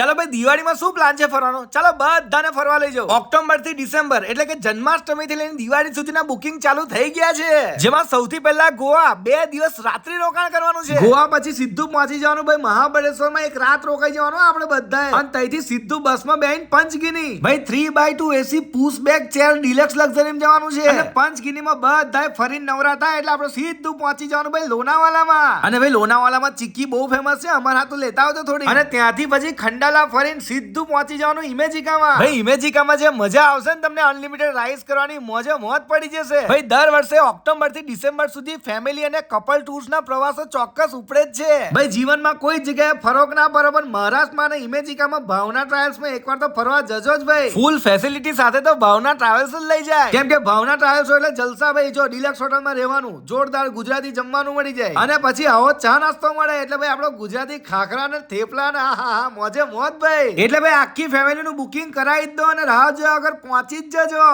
ચાલો ભાઈ દિવાળીમાં શું પ્લાન છે ફરવાનો? ચાલો બધાને ફરવા લઈ જાઓ. ઓક્ટોબરથી ડિસેમ્બર એટલે કે જન્માષ્ટમી થી લઈને દિવાળી સુધીના બુકિંગ ચાલુ થઈ ગયા છે. જેમાં સૌથી પહેલા ગોવા બે દિવસ રાત્રિ રોકાણ કરવાનું છે. ગોવા પછી સીધું પહોંચી જવાનું ભાઈ મહાબળેશ્વરમાં એક રાત રોકાઈ જવાનું આપણે બધા અને ત્યાંથી સીધું બસમાં બેન પંચગીની. ભાઈ three by two AC push back chair deluxe લક્ઝરીમાં જવાનું છે. અને પંચગીનીમાં બધા ફરીને નવરા થાય એટલે આપણે સીધું પહોંચી જવાનું ભાઈ લોનાવાલામાં. અને ભાઈ લોનાવાલામાં ચીક્કી બહુ ફેમસ છે અમારા હાથ લેતા આવતો થોડી અને ત્યાંથી પછી ખંડાલા ફરીને સીધું પહોંચી જવાનું ઇમેજિકામાં. ભાઈ ઇમેજિકામાં જે મજા આવશે ને તમને અનલિમિટેડ રાઈડ કરવાની મોજે મોજ પડી જશે. ભાઈ દર વર્ષે ઓક્ટોબરથી ડિસેમ્બર સુધી ફેમિલી અને કપલ ટૂર્સ ના પ્રવાસો ચોક્કસ ઉપડે જ છે. ભાઈ જીવનમાં કોઈ જગ્યાએ ફરોક ના બરોબર મહારાષ્ટ્રમાં અને ઇમેજિકામાં ભાવના ટ્રાવેલ્સમાં એકવાર તો ફરવા જજો જ ભાઈ. ફૂલ ફેસિલિટી સાથે તો ભાવના ટ્રાવેલ્સ જ લઈ જાય. કેમ કે ભાવના ટ્રાવેલ્સ એટલે જલસા ભાઈ જો ડિલક્સ હોટલમાં રહેવાનું જોરદાર ગુજરાતી જમવાનું મળી જાય. અને પછી આવો ચા નાસ્તો મળે એટલે ભાઈ આપણો ગુજરાતી ખાખરા ને થેપલા ને હા હા મોજે મોજ ભાઈ એટલે ભાઈ આખી ફેમિલીનું બુકિંગ કરાવી દો અને રાહ જો અગર પહોંચી જ જજો.